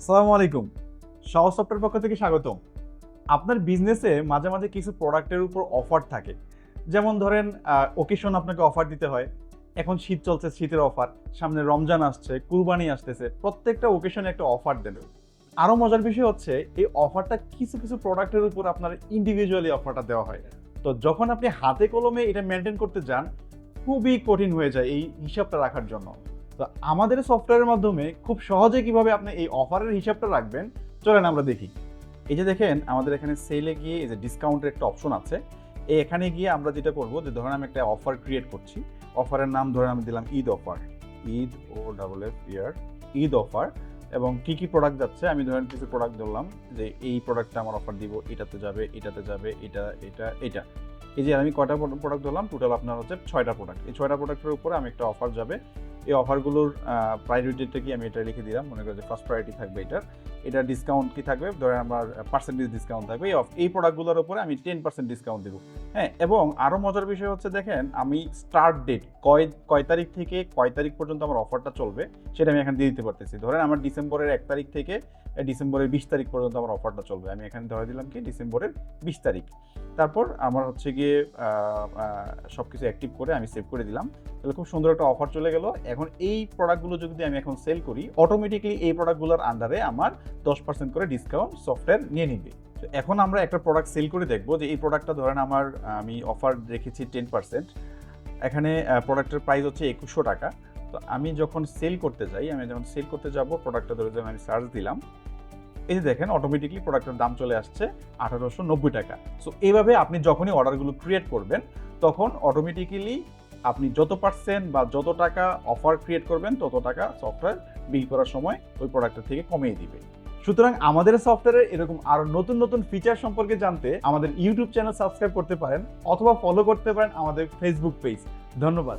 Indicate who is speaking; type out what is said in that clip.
Speaker 1: আসসালামু আলাইকুম। সহজ সফটওয়্যার পক্ষ থেকে স্বাগতম। আপনার বিজনেসে মাঝে মাঝে কিছু প্রোডাক্টের উপর অফার থাকে। যেমন ধরেন ওকেশন আপনাকে অফার দিতে হয়। এখন শীত চলছে, শীতের অফার। সামনে রমজান আসছে, কুরবানি আসতেছে। প্রত্যেকটা ওকেশনে একটা অফার দেবে। আরও মজার বিষয় হচ্ছে, এই অফারটা কিছু কিছু প্রোডাক্টের উপর আপনার ইন্ডিভিজুয়ালি অফারটা দেওয়া হয়। তো যখন আপনি হাতে কলমে এটা মেনটেন করতে যান, খুবই কঠিন হয়ে যায় এই হিসাবটা রাখার জন্য। তো আমাদের সফটওয়্যারের মাধ্যমে খুব সহজে কীভাবে আপনি এই অফারের হিসাবটা রাখবেন, চলেন আমরা দেখি। এই যে দেখেন, আমাদের এখানে সেলে গিয়ে এই যে ডিসকাউন্টের একটা অপশন আছে। এখানে গিয়ে আমরা যেটা করব যে, ধরেন আমি একটা অফার ক্রিয়েট করছি। অফারের নাম ধরেন আমি দিলাম ঈদ অফার ঈদ ও double F year Eid offer এবং কি কি প্রোডাক্ট যাচ্ছে? আমি ধরেন কিছু প্রোডাক্ট ধরলাম যে, এই প্রোডাক্টটা আমার অফার দিব, এটাতে যাবে এটাতে যাবে, এটা এটা এটা। এই যে আমি কয়টা প্রোডাক্ট ধরলাম? টোটাল আপনার হচ্ছে ছয়টা প্রোডাক্ট এই ছয়টা প্রোডাক্টের উপরে আমি একটা অফার যাবে। এই অফারগুলোর প্রায়োরিটিটা কি আমি এটা লিখে দিলাম। মনে করি যে ফার্স্ট প্রায়োরিটি থাকবে এটার। এটা ডিসকাউন্ট কি থাকবে? ধরেন আমার পার্সেন্টেজ ডিসকাউন্ট থাকবে। এই এই প্রোডাক্টগুলোর উপরে আমি টেন পার্সেন্ট ডিসকাউন্ট দেবো। হ্যাঁ এবং আরও মজার বিষয় হচ্ছে দেখেন, আমি স্টার্ট ডেট কয় কয় তারিখ থেকে কয় তারিখ পর্যন্ত আমার অফারটা চলবে, সেটা আমি এখানে দিয়ে দিতে পারতেছি। ধরেন আমার ডিসেম্বরের এক তারিখ থেকে ডিসেম্বরের বিশ তারিখ পর্যন্ত আমার অফারটা চলবে। আমি এখানে ধরে দিলাম কি, ডিসেম্বরের বিশ তারিখ। তারপর আমার হচ্ছে গিয়ে সব কিছু অ্যাক্টিভ করে আমি সেভ করে দিলাম। তাহলে খুব সুন্দর একটা অফার চলে গেল। এখন এই প্রোডাক্টগুলো যদি আমি এখন সেল করি অটোমেটিকলি এই প্রোডাক্টগুলোর আন্ডারে আমার দশ পার্সেন্ট করে ডিসকাউন্ট সফটওয়্যার নিয়ে নিবে। তো এখন আমরা একটা প্রোডাক্ট সেল করে দেখব যে এই প্রোডাক্টটা ধরেন আমার, আমি অফার রেখেছি টেন পার্সেন্ট এখানে প্রোডাক্টের প্রাইস হচ্ছে একুশশো টাকা। তো আমি যখন সেল করতে যাই, আমি যখন সেল করতে যাব প্রোডাক্টটা ধরে যখন আমি সার্চ দিলাম, এই যে দেখেন অটোমেটিকলি প্রোডাক্টের দাম চলে আসছে আঠারোশো নব্বই টাকা। সো এইভাবে আপনি যখনই অর্ডারগুলো ক্রিয়েট করবেন, তখন অটোমেটিক্যালি আপনি যত পার্সেন্ট বা যত টাকা অফার ক্রিয়েট করবেন, তত টাকা সফটওয়্যার বিল করার সময় ওই প্রোডাক্টের থেকে কমিয়ে দিবে। সুতরাং আমাদের সফটওয়্যারের এরকম আরও নতুন নতুন ফিচার সম্পর্কে জানতে আমাদের ইউটিউব চ্যানেল সাবস্ক্রাইব করতে পারেন, অথবা ফলো করতে পারেন আমাদের ফেসবুক পেজ ধন্যবাদ।